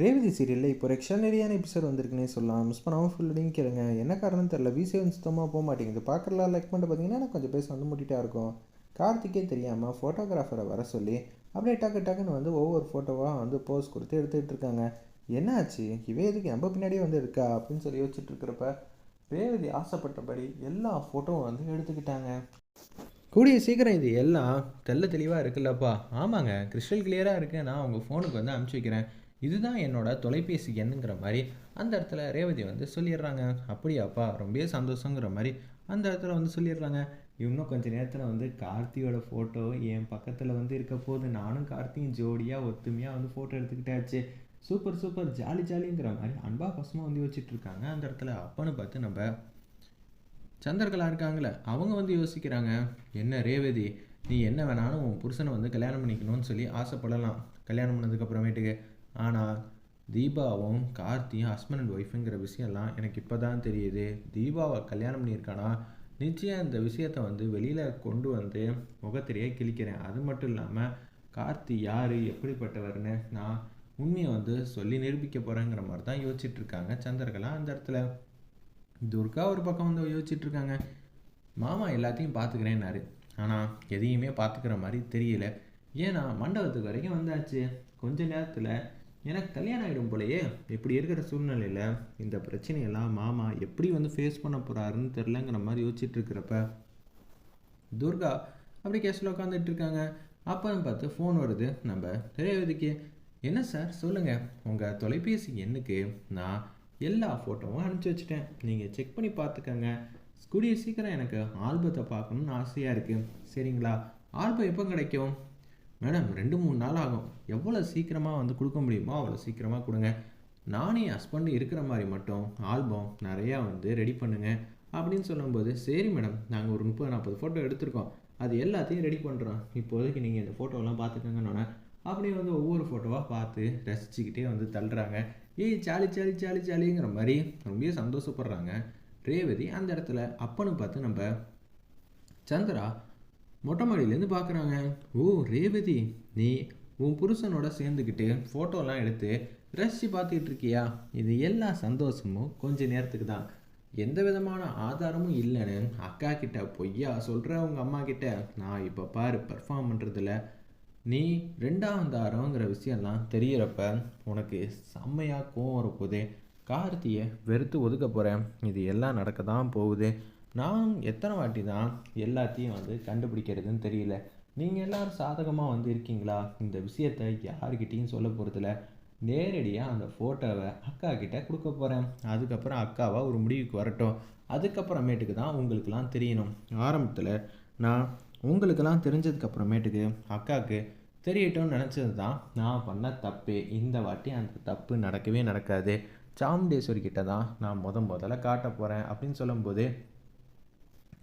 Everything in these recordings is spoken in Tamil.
ரேவதி சீரியலில் இப்போ ஒரு எக்ஸ்ட்ரானரியான எபிசோட் வந்திருக்குன்னே சொல்லலாம். மிஸ் பண்ணாமல் ஃபுல் லிங்க் கேளுங்க. என்ன காரணம் தெரில விசி வந்து சுத்தமாக போக மாட்டேங்குது. பார்க்கலாம் லைக் பண்ணிட்டு பார்த்தீங்கன்னா கொஞ்சம் பேச வந்து முட்டிட்டா இருக்கும். கார்த்திக்கே தெரியாமல் ஃபோட்டோகிராஃபரை வர சொல்லி அப்படியே டக்கு டக்குன்னு வந்து ஒவ்வொரு ஃபோட்டோவாக வந்து போஸ் கொடுத்து எடுத்துக்கிட்டு இருக்காங்க. என்ன ஆச்சு இவே எதுக்கு நம்ம பின்னாடியே வந்து இருக்கா? அப்படின்னு சொல்லி யோசிச்சுட்டு இருக்கிறப்ப ரேவதி ஆசைப்பட்டபடி எல்லா ஃபோட்டோவும் வந்து எடுத்துக்கிட்டாங்க. கூடிய சீக்கிரம் இது எல்லாம் தெல்ல தெளிவாக இருக்குல்லப்பா. ஆமாங்க கிறிஸ்டல் கிளியராக இருக்கு. நான் உங்கள் ஃபோனுக்கு வந்து அனுப்பிச்சி வைக்கிறேன். இதுதான் என்னோட தொலைபேசி எண்ணுங்கிற மாதிரி அந்த இடத்துல ரேவதி வந்து சொல்லிடுறாங்க. அப்படியாப்பா ரொம்பவே சந்தோஷங்கிற மாதிரி அந்த இடத்துல வந்து சொல்லிடுறாங்க. இன்னும் கொஞ்ச நேரத்தில் வந்து கார்த்தியோட ஃபோட்டோ என் பக்கத்தில் வந்து இருக்க போது நானும் கார்த்தியும் ஜோடியாக ஒத்துமையாக வந்து ஃபோட்டோ எடுத்துக்கிட்டாச்சு. சூப்பர் சூப்பர் ஜாலி ஜாலிங்கிற மாதிரி அன்பா பசமாக வந்து யோசிச்சுட்டு இருக்காங்க. அந்த இடத்துல அப்பன்னு பார்த்து நம்ம சந்தர்களாக இருக்காங்களே அவங்க வந்து யோசிக்கிறாங்க. என்ன ரேவதி நீ என்ன வேணாலும் உன் புருஷனை வந்து கல்யாணம் பண்ணிக்கணும்னு சொல்லி ஆசைப்படலாம். கல்யாணம் பண்ணதுக்கப்புறமேட்டுக்கு ஆனால் தீபாவும் கார்த்தியும் ஹஸ்பண்ட் அண்ட் ஒய்ஃபுங்கிற விஷயம்லாம் எனக்கு இப்போ தான் தெரியுது. தீபாவை கல்யாணம் பண்ணியிருக்கானா? நிச்சயம் இந்த விஷயத்தை வந்து வெளியில் கொண்டு வந்து முகத்திரையே கிழிக்கிறேன். அது மட்டும் இல்லாமல் கார்த்தி யார் எப்படிப்பட்டவர்னு நான் உண்மையை வந்து சொல்லி நிரூபிக்க போகிறேங்கிற மாதிரி தான் யோசிச்சுட்ருக்காங்க சந்திரகலா அந்த இடத்துல. துர்கா ஒரு பக்கம் வந்து யோசிச்சிட்டுருக்காங்க மாமா எல்லாத்தையும் பார்த்துக்கிறேன்னாரு. ஆனால் எதையுமே பார்த்துக்கிற மாதிரி தெரியல. ஏன்னா மண்டபத்துக்கு வரைக்கும் வந்தாச்சு. கொஞ்ச நேரத்தில் எனக்கு கல்யாணம் ஆகிடும் போலயே இப்படி இருக்கிற சூழ்நிலையில் இந்த பிரச்சனையெல்லாம் மாமா எப்படி வந்து ஃபேஸ் பண்ண போகிறாருன்னு தெரிலங்கிற மாதிரி யோசிச்சுட்டு இருக்கிறப்ப துர்கா அப்படி கேஸில் உட்காந்துட்டு இருக்காங்க. அப்போன்னு பார்த்து ஃபோன் வருது. நம்ம ரேவதிக்கு என்ன சார் சொல்லுங்கள் உங்கள் தொலைபேசி எண்ணுக்கு நான் எல்லா ஃபோட்டோவும் அனுப்பிச்சி வச்சுட்டேன். நீங்கள் செக் பண்ணி பார்த்துக்கோங்க. கூடிய சீக்கிரம் எனக்கு ஆல்பத்தை பார்க்கணுன்னு ஆசையாக இருக்குது சரிங்களா? ஆல்பம் எப்போ கிடைக்கும்? மேடம் ரெண்டு மூணு நாள் ஆகும். எவ்வளோ சீக்கிரமாக வந்து கொடுக்க முடியுமோ அவ்வளோ சீக்கிரமாக கொடுங்க. நானே ஹஸ்பண்டு இருக்கிற மாதிரி மட்டும் ஆல்பம் நிறையா வந்து ரெடி பண்ணுங்க அப்படின்னு சொல்லும்போது சரி மேடம் நாங்கள் ஒரு முப்பது நாற்பது ஃபோட்டோ எடுத்திருக்கோம். அது எல்லாத்தையும் ரெடி பண்ணுறோம் இப்போதைக்கு நீங்கள் இந்த ஃபோட்டோலாம் பார்த்துக்கங்கன்னு அப்படியே வந்து ஒவ்வொரு ஃபோட்டோவாக பார்த்து ரசிச்சுக்கிட்டே வந்து தள்ளுறாங்க. ஏய் ஜாலி ஜாலி ஜாலி ஜாலிங்கிற மாதிரி ரொம்ப சந்தோஷப்படுறாங்க. ரேவதி அந்த இடத்துல அப்பனு பார்த்து நம்ம சந்திரா மொட்டை மாடியிலேருந்து பார்க்குறாங்க ஓ ரேவதி நீ உன் புருஷனோட சேர்ந்துக்கிட்டு ஃபோட்டோலாம் எடுத்து ரசித்து பார்த்துக்கிட்டு இருக்கியா? இது எல்லா சந்தோஷமும் கொஞ்ச நேரத்துக்கு தான். எந்த விதமான ஆதாரமும் இல்லைன்னு அக்கா கிட்ட பொய்யா சொல்கிற உங்கள் அம்மா கிட்ட நான் இப்போ பாரு பர்ஃபார்ம் பண்ணுறதில்ல நீ ரெண்டாம் தாரங்கிற விஷயம்லாம் தெரியிறப்ப உனக்கு செம்மையாக கோவம் வரப்போதே கார்த்தியை வெறுத்து ஒதுக்க போகிறேன் இது எல்லாம் நடக்க தான் போகுது. நான் எத்தனை வாட்டி தான் எல்லாத்தையும் வந்து கண்டுபிடிக்கிறதுன்னு தெரியல. நீங்கள் எல்லோரும் சாதகமாக வந்து இருக்கீங்களா? இந்த விஷயத்தை யாருக்கிட்டேயும் சொல்ல போகிறதில்ல நேரடியாக அந்த ஃபோட்டோவை அக்கா கிட்டே கொடுக்க போகிறேன் அதுக்கப்புறம் அக்காவை ஒரு முடிவுக்கு வரட்டும். அதுக்கப்புறமேட்டுக்கு தான் உங்களுக்கெல்லாம் தெரியணும். ஆரம்பத்தில் நான் உங்களுக்கெல்லாம் தெரிஞ்சதுக்கப்புறமேட்டுக்கு அக்காவுக்கு தெரியட்டும்னு நினச்சது தான். நான் பண்ண தப்பு. இந்த வாட்டி அந்த தப்பு நடக்கவே நடக்காது. சாமுண்டேஸ்வரி கிட்ட தான் நான் முத முதல்ல காட்ட போகிறேன் அப்படின்னு சொல்லும்போது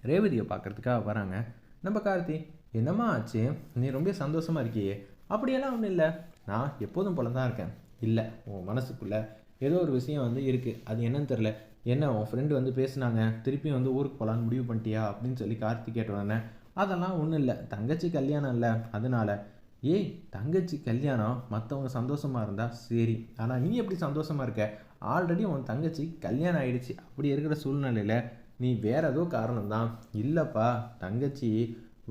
ரேவதியை பார்க்குறதுக்காக வராங்க. நம்ம கார்த்தி என்னம்மா ஆச்சு? நீ ரொம்ப சந்தோஷமாக இருக்கியே. அப்படியெல்லாம் ஒன்றும் இல்லை. நான் எப்போதும் போல தான் இருக்கேன். இல்லை உன் மனசுக்குள்ளே ஏதோ ஒரு விஷயம் வந்து இருக்குது அது என்னன்னு தெரில என்ன உன் ஃப்ரெண்டு வந்து பேசுனாங்க. திருப்பியும் வந்து ஊருக்கு போகலான்னு முடிவு பண்ணிட்டியா? அப்படின்னு சொல்லி கார்த்தி கேட்டு அதெல்லாம் ஒன்றும் இல்லை. தங்கச்சி கல்யாணம் இல்லை. அதனால. ஏய் தங்கச்சி கல்யாணம் மற்றவங்க சந்தோஷமாக இருந்தால் சரி. ஆனால் நீ எப்படி சந்தோஷமாக இருக்க? ஆல்ரெடி உன் தங்கச்சி கல்யாணம் ஆகிடுச்சு அப்படி இருக்கிற சூழ்நிலையில் நீ வேற ஏதோ காரணம்தான். இல்லைப்பா தங்கச்சி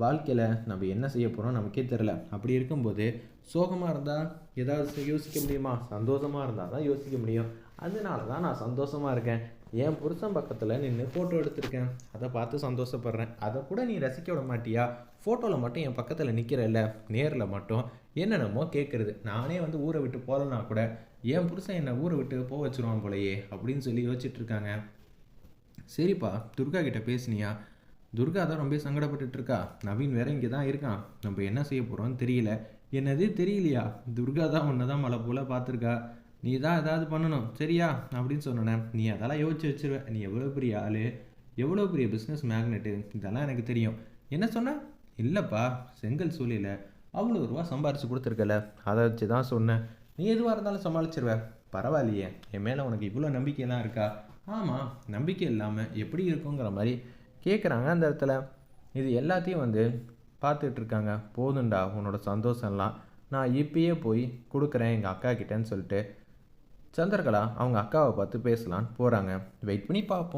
வாழ்க்கையில் நம்ம என்ன செய்ய போகிறோம் நமக்கே தெரில அப்படி இருக்கும்போது சோகமாக இருந்தால் ஏதாவது யோசிக்க முடியுமா? சந்தோஷமாக இருந்தால் தான் யோசிக்க முடியும். அதனால தான் நான் சந்தோஷமாக இருக்கேன். என் புருஷன் பக்கத்தில் நின்று ஃபோட்டோ எடுத்திருக்கேன். அதை பார்த்து சந்தோஷப்படுறேன். அதை கூட நீ ரசிக்க விட மாட்டியா? ஃபோட்டோவில் மட்டும் என் பக்கத்தில் நிற்கிறல்ல நேரில் மட்டும் என்னென்னமோ கேட்குறது நானே வந்து ஊரை விட்டு போகலன்னா கூட என் புருஷன் என்னை ஊரை விட்டு போக வச்சுருவான் போலையே அப்படின்னு சொல்லி யோசிச்சுட்ருக்காங்க சரிப்பா துர்கா கிட்ட பேசுனியா? துர்கா தான் ரொம்ப சங்கடப்பட்டுட்டு இருக்கா நவீன் வேற இங்கே தான் இருக்கான். நம்ம என்ன செய்ய போகிறோம்னு தெரியல. என்னது தெரியலையா? துர்கா தான் ஒன்று தான் மழை போல் பார்த்துருக்கா. நீ தான் ஏதாவது பண்ணணும். சரியா? அப்படின்னு சொன்னேன். நீ அதெல்லாம் யோசிச்சு வச்சிருவ. நீ எவ்வளோ பெரிய ஆள்? எவ்வளோ பெரிய பிஸ்னஸ் மேக்னெட்டு இதெல்லாம் எனக்கு தெரியும். என்ன சொன்ன? இல்லைப்பா செங்கல் சூழலில் அவ்வளோ ரூபா சம்பாரிச்சு கொடுத்துருக்கல. அதை வச்சு தான் சொன்னேன். நீ எதுவாக இருந்தாலும் சமாளிச்சிருவ. பரவாயில்லையே. என் மேலே உனக்கு இவ்வளோ நம்பிக்கையெல்லாம் இருக்கா? ஆமாம் நம்பிக்கை இல்லாமல் எப்படி இருக்குங்கிற மாதிரி கேட்குறாங்க அந்த இடத்துல. இது எல்லாத்தையும் வந்து பார்த்துட்ருக்காங்க போதுண்டா உன்னோட சந்தோஷம்லாம் நான் இப்பயே போய் கொடுக்குறேன் எங்கள் அக்கா கிட்டேன்னு சொல்லிட்டு. சந்திரகலா அவங்க அக்காவை பார்த்து பேசலான்னு போகிறாங்க வெயிட் பண்ணி பார்ப்போம்.